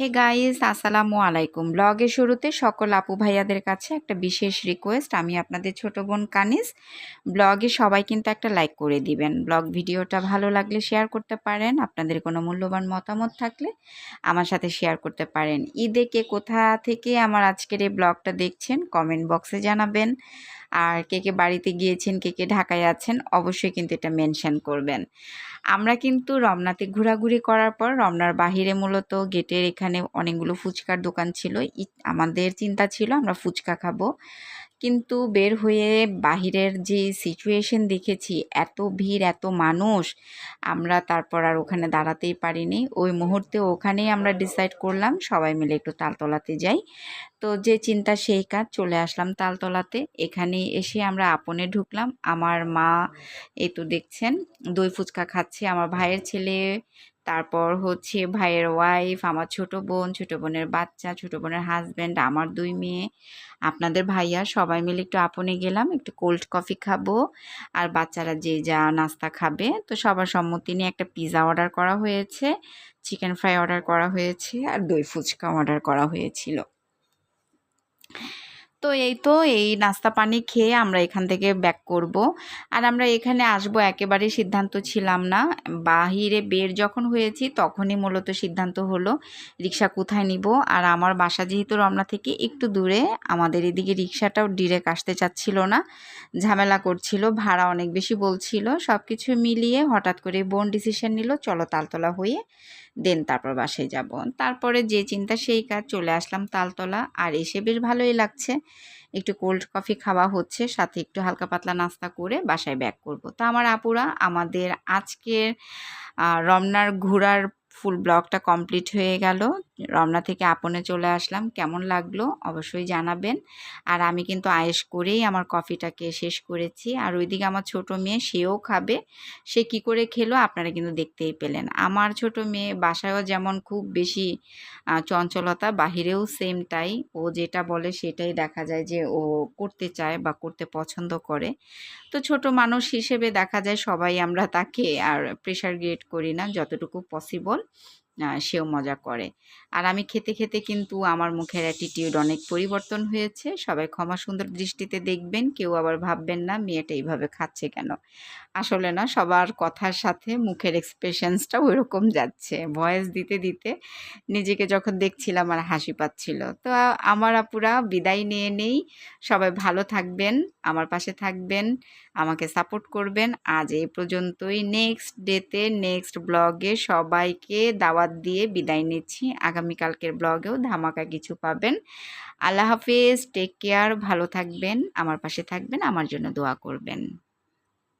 Hey guys, আসসালামু আলাইকুম। ব্লগের শুরুতে সকল আপু ভাইয়াদের কাছে একটা বিশেষ রিকোয়েস্ট আমি আপনাদের ছোট বোন কানিস। ব্লগে সবাই কিন্তু একটা লাইক করে দিবেন। ব্লগ ভিডিওটা ভালো লাগলে শেয়ার করতে পারেন। আপনাদের কোনো মূল্যবান মতামত থাকলে আমার সাথে শেয়ার করতে পারেন। ঈদে কে কোথা থেকে আমার আজকের এই ব্লগটা দেখছেন কমেন্ট বক্সে জানাবেন। আর কে কে বাড়িতে গিয়েছেন, কে কে ঢাকায় আছেন, অবশ্যই কিন্তু এটা মেনশন করবেন। আমরা কিন্তু রমনাতে ঘোরাঘুরি করার পর রমনার বাহিরে মূলত গেটের এখানে অনেকগুলো ফুচকার দোকান ছিল। আমাদের চিন্তা ছিল আমরা ফুচকা খাব। কিন্তু বের হয়ে বাহিরের যে সিচুয়েশন দেখেছি, এত ভিড়, এত মানুষ, আমরা তারপর আর ওখানে দাঁড়াতেই পারিনি। ওই মুহূর্তে ওখানেই আমরা ডিসাইড করলাম, সবাই মিলে একটু তালতলাতে যাই। তো যে চিন্তা সেই কাজ, চলে আসলাম তালতলাতে। এখানে এসে আমরা আপনে ঢুকলাম। আমার মা, এই তো দেখছেন, দই ফুচকা খাচ্ছে। আমার ভাইয়ের ছেলে তারপর হচ্ছে ভাইয়ের ওয়াইফ আমার ছোট বোন, ছোট বোনের বাচ্চা, ছোট বোনের হাজব্যান্ড আমার দুই মেয়ে, আপনাদের ভাইয়া, সবাই মিলে একটু আপনে গেলাম, একটু কোল্ড কফি খাব, আর বাচ্চারা যে যা নাস্তা খাবে, তো সবার সম্মতি নিয়ে একটা পিৎজা অর্ডার করা হয়েছে চিকেন ফ্রাই অর্ডার করা হয়েছে, আর দই ফুচকা অর্ডার করা হয়েছিল। তো এই তো এই নাস্তা পানি খেয়ে আমরা এখান থেকে ব্যাক করব। আর আমরা এখানে আসব একেবারে সিদ্ধান্ত ছিলাম না। বাহিরে বের যখন হয়েছি তখনই মূলত সিদ্ধান্ত হলো রিক্সা কোথায় নিব? আর আমার বাসা যেহেতু রমনা থেকে একটু দূরে, আমাদের এদিকে রিক্সাটাও ডিরেক্ট আসতে চাচ্ছিল না। ঝামেলা করছিল, ভাড়া অনেক বেশি বলছিল সব কিছু মিলিয়ে হঠাৎ করে বোন ডিসিশন নিল, চলো তালতলা হয়ে দেন তারপর বাসায় যাব। তারপরে যে চিন্তা সেই কাজ, চলে আসলাম তালতলা। আর এসে বেশ ভালোই লাগছে। একটু কোল্ড কফি খাওয়া হচ্ছে, সাথে একটু হালকা পাতলা নাস্তা করে বাসায় ব্যাক করব। তো আমার আপুরা, আমাদের আজকের রমনার ঘোরার ফুল ব্লগটা কমপ্লিট হয়ে গেল। রমনা থেকে আপনে চলে আসলাম। কেমন লাগল? অবশ্যই জানাবেন। আর আমি কিন্তু আয়েস করেই আমার কফিটাকে শেষ করেছি। আর ওইদিকে আমার ছোট মেয়ে, সেও খাবে। সে কি করে খেলো আপনারা কিন্তু দেখতেই পেলেন। আমার ছোট মেয়ে বাসায়ও যেমন খুব বেশি চঞ্চলতা, বাহিরেও সেম তাই। ও যেটা বলে সেটাই দেখা যায় যে ও করতে চায় বা করতে পছন্দ করে। তো ছোট মানুষ হিসেবে দেখা যায় সবাই আমরা তাকে আর প্রেশার গ্রেড করি না। যতটুকু পসিবল সেও মজা করে। আর আমি খেতে খেতে কিন্তু আমার মুখের অ্যাটিটিউড অনেক পরিবর্তন হয়েছে। সবাই ক্ষমা সুন্দর দৃষ্টিতে দেখবেন, কেউ আবার ভাববেন না, মেয়েটা এইভাবে খাচ্ছে কেন? আসলে না, সবার কথার সাথে মুখের এক্সপ্রেশনসটা ওইরকম যাচ্ছে। ভয়েস দিতে দিতে নিজেকে যখন দেখছিলাম আর হাসি পাচ্ছিল। তো আমার আপুরা, বিদায় নিয়ে নেই। সবাই ভালো থাকবেন, আমার পাশে থাকবেন, আমাকে সাপোর্ট করবেন। আজ এই পর্যন্তই। নেক্সট ডেতে নেক্সট ব্লগে সবাইকে দাওয়াত দিয়ে বিদায় নিচ্ছি। আগামীকালকের ব্লগেও ধামাকা কিছু পাবেন। আল্লাহ হাফিজ টেক কেয়ার ভালো থাকবেন, আমার পাশে থাকবেন, আমার জন্য দোয়া করবেন।